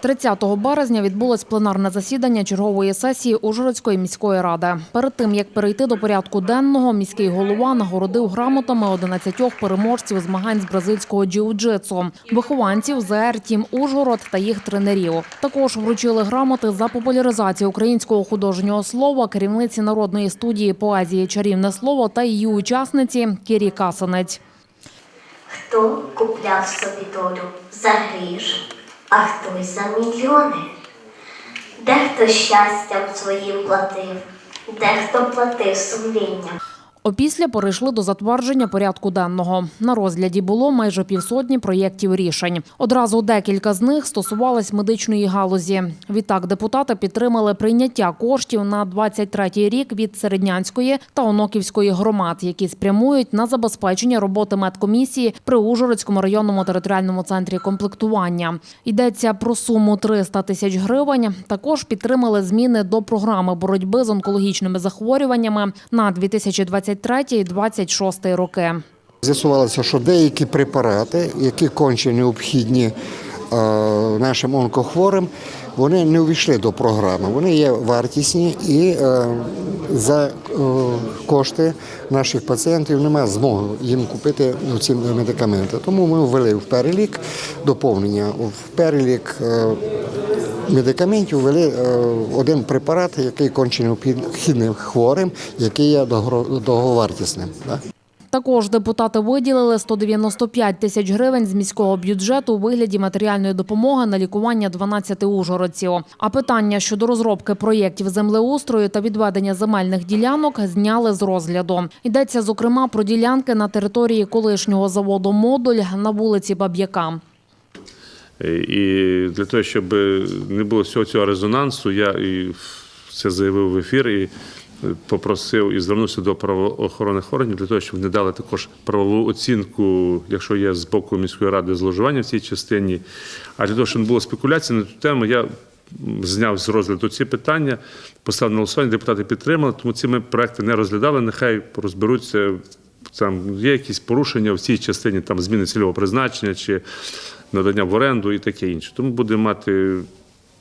30 березня відбулось пленарне засідання чергової сесії Ужгородської міської ради. Перед тим як перейти до порядку денного, міський голова нагородив грамотами 11 переможців змагань з бразильського джиу-джитсу, вихованців ЗР Тім Ужгород та їх тренерів. Також вручили грамоти за популяризацію українського художнього слова керівниці народної студії поезії Чарівне слово та її учасниці Кірі Касанець. Хто купляв собі долю за гріш, а хтось за мільйони. Дехто щастям своїм платив, дехто платив сумлінням. Опісля перейшли до затвердження порядку денного. На розгляді було майже півсотні проєктів рішень. Одразу декілька з них стосувались медичної галузі. Відтак депутати підтримали прийняття коштів на 23-й рік від Середнянської та Оноківської громад, які спрямують на забезпечення роботи медкомісії при Ужгородському районному територіальному центрі комплектування. Йдеться про суму 300 тисяч гривень. Також підтримали зміни до програми боротьби з онкологічними захворюваннями на 2023-2026 роки. З'ясувалося, що деякі препарати, які конче необхідні е, нашим онкохворим, вони не увійшли до програми. Вони є вартісні і е, за е, кошти наших пацієнтів немає змоги їм купити ну, ці медикаменти. Тому ми ввели в перелік доповнення в перелік. Медикаментів ввели е, один препарат, який конче необхідний хворим, який є да. Також депутати виділили 195 тисяч гривень з міського бюджету у вигляді матеріальної допомоги на лікування 12 ужгородців. А питання щодо розробки проєктів землеустрою та відведення земельних ділянок зняли з розгляду. Йдеться зокрема про ділянки на території колишнього заводу Модуль на вулиці Баб'яка. І для того, щоб не було всього цього резонансу, я і це заявив в ефір і попросив і звернувся до правоохоронних органів для того, щоб вони дали також правову оцінку, якщо є з боку міської ради зловживання в цій частині. А для того, щоб не було спекуляцій на ту тему, я зняв з розгляду ці питання, поставив на голосування, депутати підтримали, тому ці ми проекти не розглядали, нехай розберуться. Там є якісь порушення в цій частині, там зміни цільового призначення чи надання в оренду і таке інше. Тому будемо мати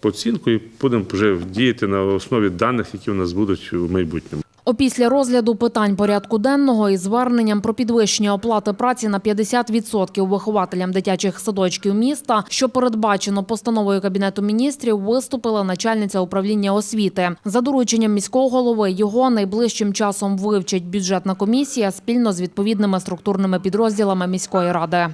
оцінку і будемо вже діяти на основі даних, які у нас будуть в майбутньому. Опісля розгляду питань порядку денного із зверненням про підвищення оплати праці на 50% вихователям дитячих садочків міста, що передбачено постановою Кабінету міністрів, виступила начальниця управління освіти. За дорученням міського голови його найближчим часом вивчить бюджетна комісія спільно з відповідними структурними підрозділами міської ради.